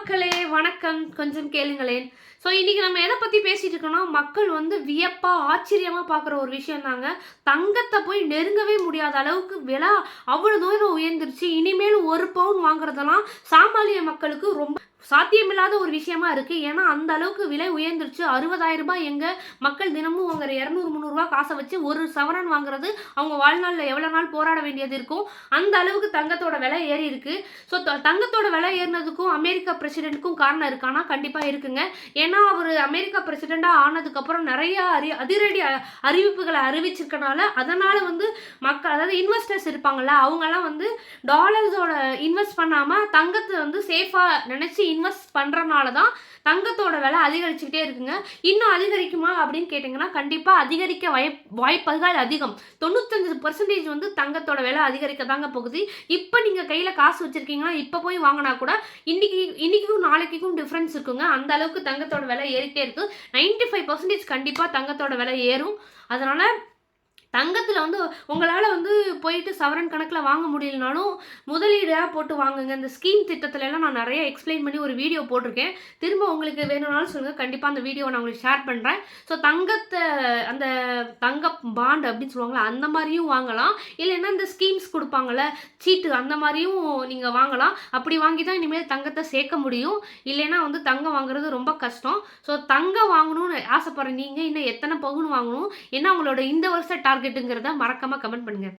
மக்களே வணக்கம். கொஞ்சம் கேளுங்களேன். ஸோ இன்றைக்கி நம்ம எதை பற்றி பேசிகிட்டு இருக்கோம்னா மக்கள் வந்து வியப்பாக ஆச்சரியமாக பார்க்குற ஒரு விஷயம் தாங்க. தங்கத்தை போய் நெருங்கவே முடியாத அளவுக்கு விலை அவ்வளோ தூரம் உயர்ந்துருச்சு. இனிமேல் ஒரு பவுன் வாங்குறதெல்லாம் சாமானிய மக்களுக்கு ரொம்ப சாத்தியமில்லாத ஒரு விஷயமா இருக்கு. ஏன்னா அந்த அளவுக்கு விலை உயர்ந்துருச்சு. அறுபதாயிரம் ரூபாய் எங்க மக்கள் தினமும் வாங்குற இரநூறு முந்நூறுரூவா காசை வச்சு ஒரு சவரன் வாங்குறது அவங்க வாழ்நாளில் எவ்வளோ நாள் போராட வேண்டியது இருக்கும். அந்த அளவுக்கு தங்கத்தோட விலை ஏறி இருக்கு. ஸோ தங்கத்தோட விலை ஏறினதுக்கும் அமெரிக்கா பிரசிடென்ட்டுக்கும் காரணம் இருக்கானா கண்டிப்பாக இருக்குங்க. ஏன்னா அவர் அமெரிக்கா பிரசிடெண்ட்டாக ஆனதுக்கப்புறம் நிறைய அறி அதிரடி அறிவிப்புகளை அறிவிச்சிருக்கனால அதனால் வந்து மக்கள் அதாவது இன்வெஸ்டர்ஸ் இருப்பாங்கள்ல அவங்கெல்லாம் வந்து டாலர்ஸோட இன்வெஸ்ட் பண்ணாமல் தங்கத்தை வந்து சேஃபாக நினச்சி இன்வெஸ்ட் பண்ணுறனால தான் தங்கத்தோட விலை அதிகரிச்சுக்கிட்டே இருக்குங்க. இன்னும் அதிகரிக்குமா அப்படின்னு கேட்டிங்கன்னா கண்டிப்பாக அதிகரிக்க வாய் வாய்ப்புகள் அதிகம். தொண்ணூத்தஞ்சு பர்சன்டேஜ் வந்து தங்கத்தோட விலை அதிகரிக்க தாங்க போகுது. இப்போ நீங்கள் கையில் காசு வச்சுருக்கீங்கன்னா இப்போ போய் வாங்கினா கூட இன்னைக்கு இன்னைக்கும் நாளைக்கும் டிஃப்ரென்ஸ் இருக்குங்க. அந்த அளவுக்கு தங்கத்தோட விலை ஏறிட்டே இருக்குது நைன்டி ஃபைவ் பர்சன்டேஜ் கண்டிப்பாக தங்கத்தோட விலை ஏறும். அதனால் தங்கத்தில் வந்து உங்களால் வந்து போயிட்டு சவரன் கணக்கில் வாங்க முடியலனாலும் முதலீடாக போட்டு வாங்குங்க. இந்த ஸ்கீம் திட்டத்துலலாம் நான் நிறைய எக்ஸ்பிளைன் பண்ணி ஒரு வீடியோ போட்டிருக்கேன். திரும்ப உங்களுக்கு வேணும்னாலும் சொல்லுங்கள் கண்டிப்பாக அந்த வீடியோவை நான் உங்களுக்கு ஷேர் பண்ணுறேன் ஸோ தங்கத்தை அந்த தங்க பாண்ட் அப்படின்னு சொல்லுவாங்களா அந்த மாதிரியும் வாங்கலாம். இல்லைன்னா இந்த ஸ்கீம்ஸ் கொடுப்பாங்கள்ல சீட்டு அந்த மாதிரியும் நீங்கள் வாங்கலாம். அப்படி வாங்கி தான் இனிமேல் தங்கத்தை சேர்க்க முடியும். இல்லைன்னா வந்து தங்கம் வாங்குறது ரொம்ப கஷ்டம். ஸோ தங்கம் வாங்கணும்னு ஆசைப்படுற நீங்கள் இன்னும் எத்தனை பவுன் வாங்கணும்? ஏன்னா உங்களோட இந்த வருஷ டார்கெட்டுங்கிறத மறக்காமல் கமெண்ட் பண்ணுங்கள்